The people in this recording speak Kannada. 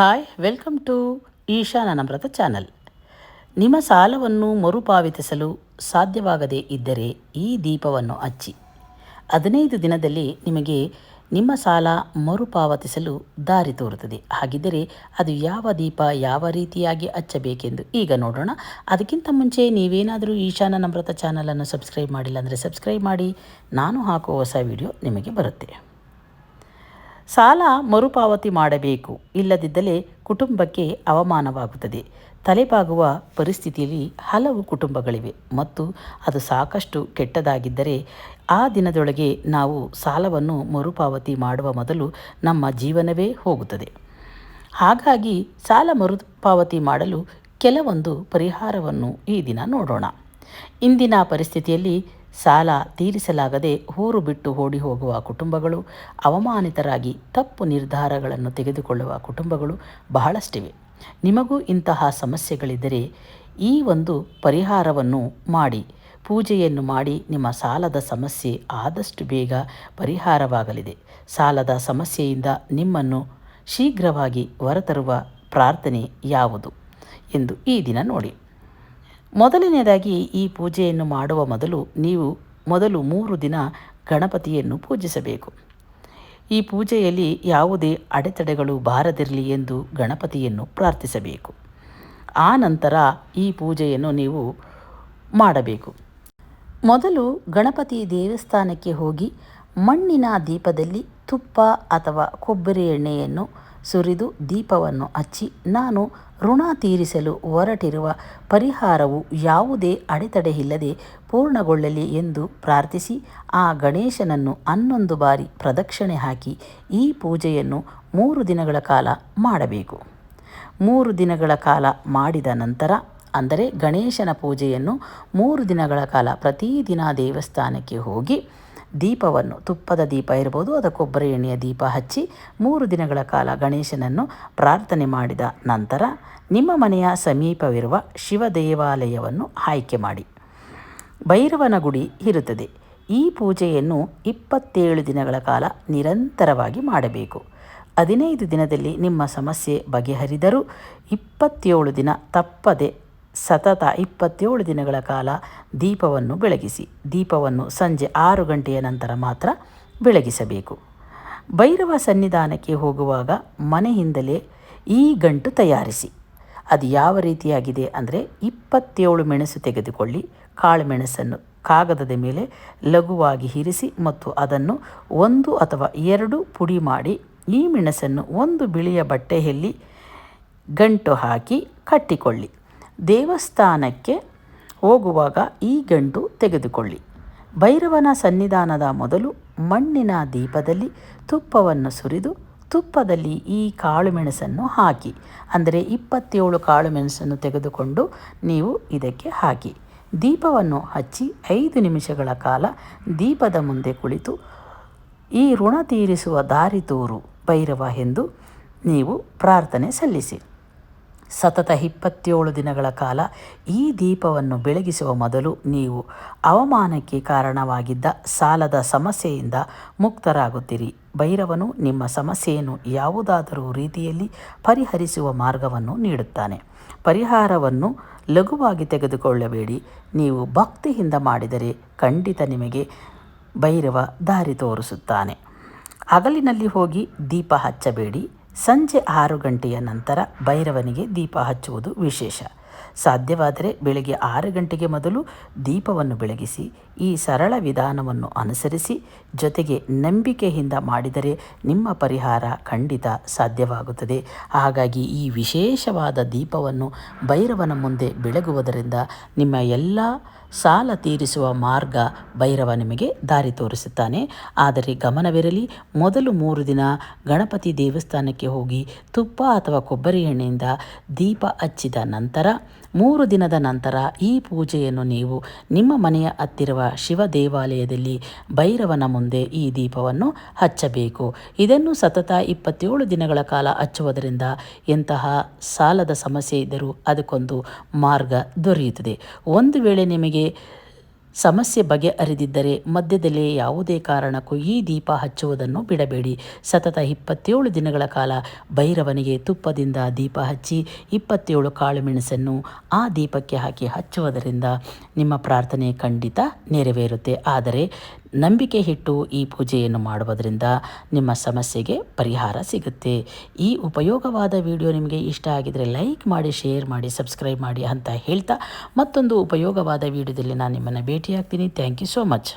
Hi welcome to Eshana Namratha channel ನಿಮ್ಮ ಸಾಲವನ್ನು ಮರುಪಾವತಿಸಲು ಸಾಧ್ಯವಾಗದೇ ಇದ್ದರೆ ಈ ದೀಪವನ್ನು ಹಚ್ಚಿ. ಹದಿನೈದು ದಿನದಲ್ಲಿ ನಿಮಗೆ ನಿಮ್ಮ ಸಾಲ ಮರುಪಾವತಿಸಲು ದಾರಿ ತೋರುತ್ತದೆ. ಹಾಗಿದ್ದರೆ ಅದು ಯಾವ ದೀಪ ಯಾವ ರೀತಿಯಾಗಿ ಹಚ್ಚಬೇಕೆಂದು ಈಗ ನೋಡೋಣ. ಅದಕ್ಕಿಂತ ಮುಂಚೆ ನೀವೇನಾದರೂ ಈಶಾನ ನಮ್ರತ ಚಾನಲನ್ನು ಸಬ್ಸ್ಕ್ರೈಬ್ ಮಾಡಿಲ್ಲ ಅಂದರೆ ಸಬ್ಸ್ಕ್ರೈಬ್ ಮಾಡಿ. ನಾನು ಹಾಕುವ ಹೊಸ ವಿಡಿಯೋ ನಿಮಗೆ ಬರುತ್ತೆ. ಸಾಲ ಮರುಪಾವತಿ ಮಾಡಬೇಕು. ಇಲ್ಲದಿದ್ದರೆ ಕುಟುಂಬಕ್ಕೆ ಅವಮಾನವಾಗುತ್ತದೆ. ತಲೆಬಾಗುವ ಪರಿಸ್ಥಿತಿಯಲ್ಲಿ ಹಲವು ಕುಟುಂಬಗಳಿವೆ. ಮತ್ತು ಅದು ಸಾಕಷ್ಟು ಕೆಟ್ಟದಾಗಿದ್ದರೆ ಆ ದಿನದೊಳಗೆ ನಾವು ಸಾಲವನ್ನು ಮರುಪಾವತಿ ಮಾಡುವ ಮೊದಲು ನಮ್ಮ ಜೀವನವೇ ಹೋಗುತ್ತದೆ. ಹಾಗಾಗಿ ಸಾಲ ಮರುಪಾವತಿ ಮಾಡಲು ಕೆಲವೊಂದು ಪರಿಹಾರವನ್ನು ಈ ದಿನ ನೋಡೋಣ. ಇಂದಿನ ಪರಿಸ್ಥಿತಿಯಲ್ಲಿ ಸಾಲ ತೀರಿಸಲಾಗದೆ ಊರು ಬಿಟ್ಟು ಓಡಿ ಹೋಗುವ ಕುಟುಂಬಗಳು, ಅವಮಾನಿತರಾಗಿ ತಪ್ಪು ನಿರ್ಧಾರಗಳನ್ನು ತೆಗೆದುಕೊಳ್ಳುವ ಕುಟುಂಬಗಳು ಬಹಳಷ್ಟಿವೆ. ನಿಮಗೂ ಇಂತಹ ಸಮಸ್ಯೆಗಳಿದ್ದರೆ ಈ ಒಂದು ಪರಿಹಾರವನ್ನು ಮಾಡಿ, ಪೂಜೆಯನ್ನು ಮಾಡಿ ನಿಮ್ಮ ಸಾಲದ ಸಮಸ್ಯೆ ಆದಷ್ಟು ಬೇಗ ಪರಿಹಾರವಾಗಲಿದೆ. ಸಾಲದ ಸಮಸ್ಯೆಯಿಂದ ನಿಮ್ಮನ್ನು ಶೀಘ್ರವಾಗಿ ಹೊರತರುವ ಪ್ರಾರ್ಥನೆ ಯಾವುದು? ಎಂದು ಈ ದಿನ ನೋಡಿ. ಮೊದಲನೆಯದಾಗಿ ಈ ಪೂಜೆಯನ್ನು ಮಾಡುವ ಮೊದಲು ನೀವು ಮೊದಲು ಮೂರು ದಿನ ಗಣಪತಿಯನ್ನು ಪೂಜಿಸಬೇಕು. ಈ ಪೂಜೆಯಲ್ಲಿ ಯಾವುದೇ ಅಡೆತಡೆಗಳು ಬಾರದಿರಲಿ ಎಂದು ಗಣಪತಿಯನ್ನು ಪ್ರಾರ್ಥಿಸಬೇಕು. ಆ ನಂತರ ಈ ಪೂಜೆಯನ್ನು ನೀವು ಮಾಡಬೇಕು. ಮೊದಲು ಗಣಪತಿ ದೇವಸ್ಥಾನಕ್ಕೆ ಹೋಗಿ ಮಣ್ಣಿನ ದೀಪದಲ್ಲಿ ತುಪ್ಪ ಅಥವಾ ಕೊಬ್ಬರಿ ಎಣ್ಣೆಯನ್ನು ಸುರಿದು ದೀಪವನ್ನು ಹಚ್ಚಿ ನಾನು ಋಣ ತೀರಿಸಲು ಹೊರಟಿರುವ ಪರಿಹಾರವು ಯಾವುದೇ ಅಡೆತಡೆ ಇಲ್ಲದೆ ಪೂರ್ಣಗೊಳ್ಳಲಿ ಎಂದು ಪ್ರಾರ್ಥಿಸಿ ಆ ಗಣೇಶನನ್ನು ಹನ್ನೊಂದು ಬಾರಿ ಪ್ರದಕ್ಷಿಣೆ ಹಾಕಿ ಈ ಪೂಜೆಯನ್ನು ಮೂರು ದಿನಗಳ ಕಾಲ ಮಾಡಬೇಕು. ಮೂರು ದಿನಗಳ ಕಾಲ ಮಾಡಿದ ನಂತರ, ಅಂದರೆ ಗಣೇಶನ ಪೂಜೆಯನ್ನು ಮೂರು ದಿನಗಳ ಕಾಲ ಪ್ರತಿದಿನ ದೇವಸ್ಥಾನಕ್ಕೆ ಹೋಗಿ ದೀಪವನ್ನು, ತುಪ್ಪದ ದೀಪ ಇರ್ಬೋದು, ಅಥವಾ ಕೊಬ್ಬರಿ ಎಣ್ಣೆಯ ದೀಪ ಹಚ್ಚಿ ಮೂರು ದಿನಗಳ ಕಾಲ ಗಣೇಶನನ್ನು ಪ್ರಾರ್ಥನೆ ಮಾಡಿದ ನಂತರ ನಿಮ್ಮ ಮನೆಯ ಸಮೀಪವಿರುವ ಶಿವ ದೇವಾಲಯವನ್ನು ಆಯ್ಕೆ ಮಾಡಿ. ಭೈರವನ ಗುಡಿ ಇರುತ್ತದೆ. ಈ ಪೂಜೆಯನ್ನು ಇಪ್ಪತ್ತೇಳು ದಿನಗಳ ಕಾಲ ನಿರಂತರವಾಗಿ ಮಾಡಬೇಕು. ಹದಿನೈದು ದಿನದಲ್ಲಿ ನಿಮ್ಮ ಸಮಸ್ಯೆ ಬಗೆಹರಿದರೂ ಇಪ್ಪತ್ತೇಳು ದಿನ ತಪ್ಪದೆ ಸತತ ಇಪ್ಪತ್ತೇಳು ದಿನಗಳ ಕಾಲ ದೀಪವನ್ನು ಬೆಳಗಿಸಿ. ದೀಪವನ್ನು ಸಂಜೆ ಆರು ಗಂಟೆಯ ನಂತರ ಮಾತ್ರ ಬೆಳಗಿಸಬೇಕು. ಭೈರವ ಸನ್ನಿಧಾನಕ್ಕೆ ಹೋಗುವಾಗ ಮನೆಯಿಂದಲೇ ಈ ಗಂಟು ತಯಾರಿಸಿ. ಅದು ಯಾವ ರೀತಿಯಾಗಿದೆ ಅಂದರೆ ಇಪ್ಪತ್ತೇಳು ಮೆಣಸು ತೆಗೆದುಕೊಳ್ಳಿ. ಕಾಳು ಮೆಣಸನ್ನು ಕಾಗದದ ಮೇಲೆ ಲಘುವಾಗಿ ಹಿರಿಸಿ ಮತ್ತು ಅದನ್ನು ಒಂದು ಅಥವಾ ಎರಡು ಪುಡಿ ಮಾಡಿ ಈ ಮೆಣಸನ್ನು ಒಂದು ಬಿಳಿಯ ಬಟ್ಟೆಯಲ್ಲಿ ಗಂಟು ಹಾಕಿ ಕಟ್ಟಿಕೊಳ್ಳಿ. ದೇವಸ್ಥಾನಕ್ಕೆ ಹೋಗುವಾಗ ಈ ಗಂಟು ತೆಗೆದುಕೊಳ್ಳಿ. ಭೈರವನ ಸನ್ನಿಧಾನದ ಮೊದಲು ಮಣ್ಣಿನ ದೀಪದಲ್ಲಿ ತುಪ್ಪವನ್ನು ಸುರಿದು ತುಪ್ಪದಲ್ಲಿ ಈ ಕಾಳುಮೆಣಸನ್ನು ಹಾಕಿ. ಅಂದರೆ ಇಪ್ಪತ್ತೇಳು ಕಾಳುಮೆಣಸನ್ನು ತೆಗೆದುಕೊಂಡು ನೀವು ಇದಕ್ಕೆ ಹಾಕಿ. ದೀಪವನ್ನು ಹಚ್ಚಿ ಐದು ನಿಮಿಷಗಳ ಕಾಲ ದೀಪದ ಮುಂದೆ ಕುಳಿತು, ಈ ಋಣ ತೀರಿಸುವ ದಾರಿ ತೋರು ಭೈರವ ಎಂದು ನೀವು ಪ್ರಾರ್ಥನೆ ಸಲ್ಲಿಸಿ. ಸತತ ಇಪ್ಪತ್ತೇಳು ದಿನಗಳ ಕಾಲ ಈ ದೀಪವನ್ನು ಬೆಳಗಿಸುವ ಮೊದಲು ನೀವು ಅವಮಾನಕ್ಕೆ ಕಾರಣವಾಗಿದ್ದ ಸಾಲದ ಸಮಸ್ಯೆಯಿಂದ ಮುಕ್ತರಾಗುತ್ತೀರಿ. ಭೈರವನು ನಿಮ್ಮ ಸಮಸ್ಯೆಯನ್ನು ಯಾವುದಾದರೂ ರೀತಿಯಲ್ಲಿ ಪರಿಹರಿಸುವ ಮಾರ್ಗವನ್ನು ನೀಡುತ್ತಾನೆ. ಪರಿಹಾರವನ್ನು ಲಘುವಾಗಿ ತೆಗೆದುಕೊಳ್ಳಬೇಡಿ. ನೀವು ಭಕ್ತಿಯಿಂದ ಮಾಡಿದರೆ ಖಂಡಿತ ನಿಮಗೆ ಭೈರವ ದಾರಿ ತೋರಿಸುತ್ತಾನೆ. ಹಗಲಿನಲ್ಲಿ ಹೋಗಿ ದೀಪ ಹಚ್ಚಬೇಡಿ. ಸಂಜೆ ಆರು ಗಂಟೆಯ ನಂತರ ಭೈರವನಿಗೆ ದೀಪ ಹಚ್ಚುವುದು ವಿಶೇಷ. ಸಾಧ್ಯವಾದರೆ ಬೆಳಗ್ಗೆ ಆರು ಗಂಟೆಗೆ ಮೊದಲು ದೀಪವನ್ನು ಬೆಳಗಿಸಿ ಈ ಸರಳ ವಿಧಾನವನ್ನು ಅನುಸರಿಸಿ ಜೊತೆಗೆ ನಂಬಿಕೆಯಿಂದ ಮಾಡಿದರೆ ನಿಮ್ಮ ಪರಿಹಾರ ಖಂಡಿತ ಸಾಧ್ಯವಾಗುತ್ತದೆ. ಹಾಗಾಗಿ ಈ ವಿಶೇಷವಾದ ದೀಪವನ್ನು ಭೈರವನ ಮುಂದೆ ಬೆಳಗುವುದರಿಂದ ನಿಮ್ಮ ಎಲ್ಲ ಸಾಲ ತೀರಿಸುವ ಮಾರ್ಗ ಭೈರವ ನಿಮಗೆ ದಾರಿ ತೋರಿಸುತ್ತಾನೆ. ಆದರೆ ಗಮನವಿರಲಿ, ಮೊದಲು ಮೂರು ದಿನ ಗಣಪತಿ ದೇವಸ್ಥಾನಕ್ಕೆ ಹೋಗಿ ತುಪ್ಪ ಅಥವಾ ಕೊಬ್ಬರಿ ಎಣ್ಣೆಯಿಂದ ದೀಪ ಹಚ್ಚಿದ ನಂತರ, ಮೂರು ದಿನದ ನಂತರ ಈ ಪೂಜೆಯನ್ನು ನೀವು ನಿಮ್ಮ ಮನೆಯ ಹತ್ತಿರುವ ಶಿವ ದೇವಾಲಯದಲ್ಲಿ ಭೈರವನ ಮುಂದೆ ಈ ದೀಪವನ್ನು ಹಚ್ಚಬೇಕು. ಇದನ್ನು ಸತತ ಇಪ್ಪತ್ತೇಳು ದಿನಗಳ ಕಾಲ ಹಚ್ಚುವುದರಿಂದ ಎಂತಹ ಸಾಲದ ಸಮಸ್ಯೆ ಇದ್ದರೂ ಅದಕ್ಕೊಂದು ಮಾರ್ಗ ದೊರೆಯುತ್ತದೆ. ಒಂದು ವೇಳೆ ನಿಮಗೆ ಸಮಸ್ಯೆ ಬಗೆಹರಿದಿದ್ದರೆ ಮಧ್ಯದಲ್ಲೇ ಯಾವುದೇ ಕಾರಣಕ್ಕೂ ಈ ದೀಪ ಹಚ್ಚುವುದನ್ನು ಬಿಡಬೇಡಿ. ಸತತ ಇಪ್ಪತ್ತೇಳು ದಿನಗಳ ಕಾಲ ಭೈರವನಿಗೆ ತುಪ್ಪದಿಂದ ದೀಪ ಹಚ್ಚಿ ಇಪ್ಪತ್ತೇಳು ಕಾಳುಮೆಣಸನ್ನು ಆ ದೀಪಕ್ಕೆ ಹಾಕಿ ಹಚ್ಚುವುದರಿಂದ ನಿಮ್ಮ ಪ್ರಾರ್ಥನೆ ಖಂಡಿತ ನೆರವೇರುತ್ತೆ. ಆದರೆ ನಂಬಿಕೆ ಇಟ್ಟು ಈ ಪೂಜೆಯನ್ನು ಮಾಡುವುದರಿಂದ ನಿಮ್ಮ ಸಮಸ್ಯೆಗೆ ಪರಿಹಾರ ಸಿಗುತ್ತೆ. ಈ ಉಪಯೋಗವಾದ ವಿಡಿಯೋ ನಿಮಗೆ ಇಷ್ಟ ಆಗಿದರೆ ಲೈಕ್ ಮಾಡಿ, ಶೇರ್ ಮಾಡಿ, ಸಬ್ಸ್ಕ್ರೈಬ್ ಮಾಡಿ ಅಂತ ಹೇಳ್ತಾ ಮತ್ತೊಂದು ಉಪಯೋಗವಾದ ವಿಡಿಯೋದಲ್ಲಿ ನಾನು ನಿಮ್ಮನ್ನು ಭೇಟಿಯಾಗ್ತೀನಿ. Thank you so much.